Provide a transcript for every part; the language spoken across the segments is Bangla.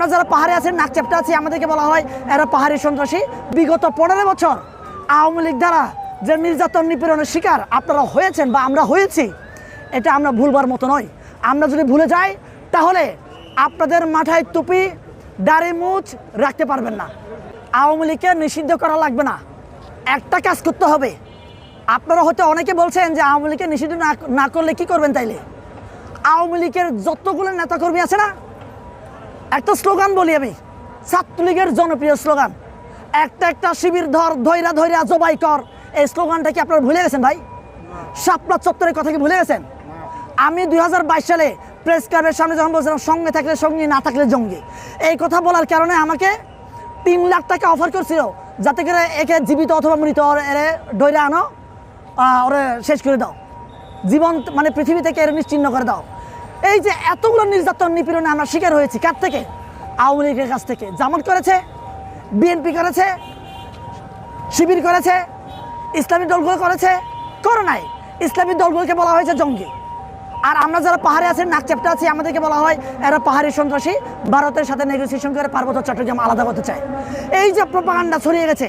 আমরা যারা পাহাড়ে আছি নাক চাপটা আছি, আমাদেরকে বলা হয় এরা পাহাড়ি সন্ত্রাসী। বিগত পনেরো বছর আওয়ামী লীগ দ্বারা যে নির্যাতন নিপীড়নের শিকার আপনারা হয়েছেন বা আমরা হয়েছি, এটা আমরা ভুলবার মতো নয়। আমরা যদি ভুলে যাই, তাহলে আপনাদের মাথায় টুপি, দাড়ি মুচ রাখতে পারবেন না। আওয়ামী লীগকে নিষিদ্ধ করা লাগবে না। একটা কাজ করতে হবে। আপনারা হয়তো অনেকে বলছেন যে আওয়ামী লীগকে নিষিদ্ধ না করলে কি করবেন তাইলে? আওয়ামী লীগের যতগুলো নেতাকর্মী আছে না একটা স্লোগান বলি আমি। ছাত্রলীগের জনপ্রিয় স্লোগান। একটা একটা শিবির ধর, ধৈরা ধৈরা জবাই কর। এই স্লোগানটা কি আপনারা ভুলে গেছেন ভাই? শাপলা চত্বরের কথা কি ভুলে গেছেন? আমি দুই হাজার বাইশ সালে প্রেস ক্লাবের সামনে যখন বলছিলাম, সঙ্গে থাকলে সঙ্গী, না থাকলে জঙ্গি। এই কথা বলার কারণে আমাকে তিন লাখ টাকা অফার করছিল। যাতে করে একে জীবিত অথবা মৃত এরে ধৈরা আনো ওরে শেষ করে দাও। জীবন মানে পৃথিবী থেকে এর নিশ্চিন্ন করে দাও। এই যে এতগুলো নির্যাতন নিপীড়নে আমরা শিকার হয়েছি, কার থেকে? আওয়ামী লীগের কাছ থেকে। জামাত করেছে, বিএনপি করেছে, শিবির করেছে, ইসলামী দলগুলো করেছে, করে নাই। ইসলামী দলগুলোকে বলা হয়েছে জঙ্গি। আর আমরা যারা পাহাড়ে আছি নাক চাপটা আছি, আমাদেরকে বলা হয় এরা পাহাড়ি সন্ত্রাসী। ভারতের সাথে নেগোসিয়েশন করে পার্বত্য চট্টগ্রাম আলাদা করতে চায়। এই যে প্রপাগান্ডা ছড়িয়ে গেছে,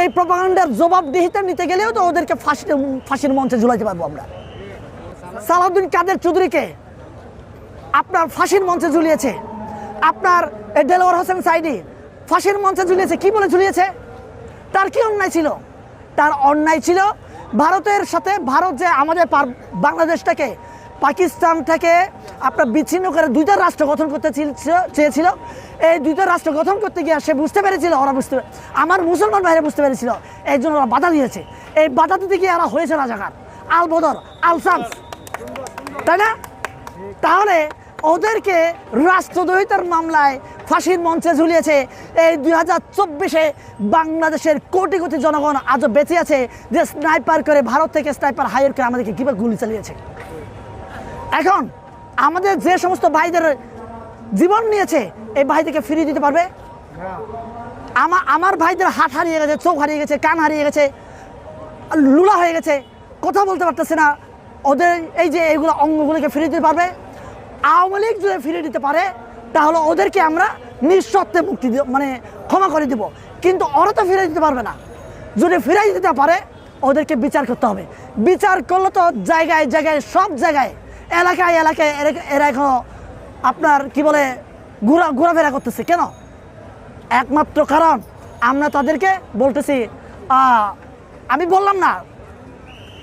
এই প্রপাগান্ডার জবাবদিহিতা নিতে গেলেও তো ওদেরকে ফাঁসি ফাঁসির মঞ্চে ঝুলাইতে পারব আমরা। সালাউদ্দিন কাদের চৌধুরীকে আপনার ফাঁসির মঞ্চে ঝুলিয়েছে। আপনার এই দেলোয়ার হোসেন সাইদি ফাঁসির মঞ্চে ঝুলিয়েছে। কি বলে ঝুলিয়েছে? তার কি অন্যায় ছিল? তার অন্যায় ছিল ভারতের সাথে ভারত যে আমাদের বাংলাদেশটাকে, পাকিস্তান থেকে আপনার বিচ্ছিন্ন করে দুইটা রাষ্ট্র গঠন করতে ছিল- চেয়েছিল। এই দুইটা রাষ্ট্র গঠন করতে গিয়ে সে বুঝতে পেরেছিল, ওরা বুঝতে আমার মুসলমান ভাইরা বুঝতে পেরেছিল, এই জন্য ওরা বাধা দিয়েছে। এই বাধা দিতে গিয়ে এরা হয়েছে রাজাকার। আল বদর, আল শামস তাই না? তাহলে ওদেরকে রাষ্ট্রদ্রোহিতার মামলায় ফাঁসির মঞ্চে ঝুলিয়েছে। এই দুই হাজার চব্বিশে বাংলাদেশের কোটি কোটি জনগণ আজও বেঁচে আছে যে স্নাইপার করে ভারত থেকে স্নাইপার হায়ার করে আমাদেরকে কীভাবে গুলি চালিয়েছে। এখন আমাদের যে সমস্ত ভাইদের জীবন নিয়েছে, এই ভাইদেরকে ফিরিয়ে দিতে পারবে? আমার আমার ভাইদের হাত হারিয়ে গেছে, চোখ হারিয়ে গেছে, কান হারিয়ে গেছে, লুলা হয়ে গেছে, কথা বলতে পারতেছে না। ওদের এই যে এইগুলো অঙ্গগুলোকে ফিরিয়ে দিতে পারবে? আওয়ামী লীগ যদি ফিরিয়ে দিতে পারে, তাহলে ওদেরকে আমরা নিঃশর্তে মুক্তি দিব মানে ক্ষমা করে দিব। কিন্তু ওরা তো ফিরে দিতে পারবে না। যদি ফিরাই দিতে পারে, ওদেরকে বিচার করতে হবে। বিচার করলে তো জায়গায় জায়গায়, সব জায়গায়, এলাকায় এলাকায় এরা- এরা এখনও আপনার কি বলে, ঘোরা ঘোরাফেরা করতেছে। কেন? একমাত্র কারণ আমরা তাদেরকে বলতেছি আমি বললাম না।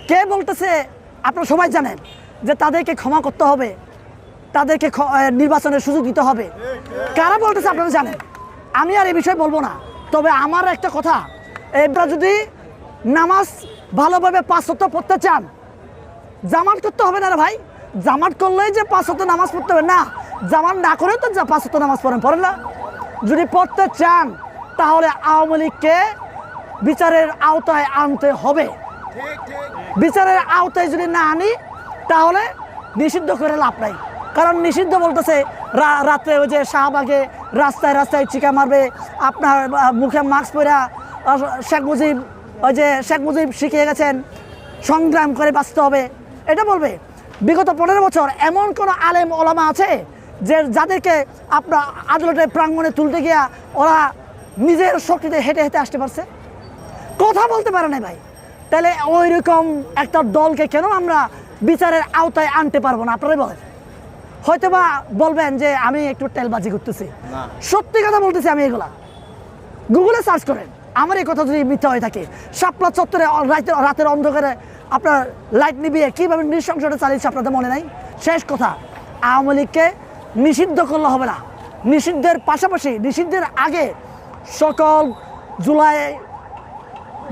কে বলতেছে, আপনারা সবাই জানেন যে তাদেরকে ক্ষমা করতে হবে। তাদেরকে নির্বাচনের সুযোগ দিতে হবে। কারা বলতেছে আপনারা জানেন? আমি আর এই বিষয়ে বলব না। তবে আমার একটা কথা এবার যদি নামাজ ভালোভাবে পাঁচ সপ্তাহ পড়তে চান জামাত করতে হবে না রে ভাই। জামাত করলেই যে পাঁচ সপ্তাহ নামাজ পড়তে হবে। না জামাত না করে তো পাঁচ সপ্তাহ নামাজ পড়েন পড়েন না। যদি পড়তে চান তাহলে আওয়ামী লীগকে বিচারের আওতায় আনতে হবে। বিচারের আওতায় যদি না আনি তাহলে নিষিদ্ধ করে লাভ নাই। কারণ নিষিদ্ধ বলতেছে রাত্রে ওই যে শাহবাগে রাস্তায় রাস্তায় চিকা মারবে, আপনার মুখে মাস্ক পরা শেখ মুজিব, ওই যে শেখ মুজিব শিখিয়ে গেছেন, সংগ্রাম করে বাঁচতে হবে। এটা বলবে, বিগত পনেরো বছর এমন কোনো আলেম ওলামা আছে যে যাদেরকে আপনার আদালতের প্রাঙ্গণে তুলতে গিয়া ওরা নিজের শক্তিতে হেঁটে হেঁটে আসতে পারছে? কথা বলতে পারে না ভাই। তাহলে ওই রকম একটা দলকে কেন আমরা বিচারের আওতায় আনতে পারব না? আপনারাই বলেন। হয়তো বা বলবেন যে আমি একটু তেলবাজি করতেছি। সত্যি কথা বলতেছি আমি এগুলা। গুগলে সার্চ করেন। আমার এই কথা যদি মিথ্যা হয়ে থাকে শাপলা চত্বরে রাতের রাতের অন্ধকারে আপনার লাইট নিবিয়ে কীভাবে নৃশংসটা চালিয়েছে আপনাদের মনে নাই? শেষ কথা আওয়ামী লীগকে নিষিদ্ধ করলে হবে না। নিষিদ্ধের পাশাপাশি নিষিদ্ধের আগে সকল জুলাই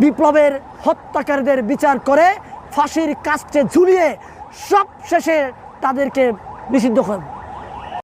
বিপ্লবের হত্যাকারীদের বিচার করে ফাঁসির কাস্টে ঝুলিয়ে সব শেষে তাদেরকে নিষিদ্ধ করবে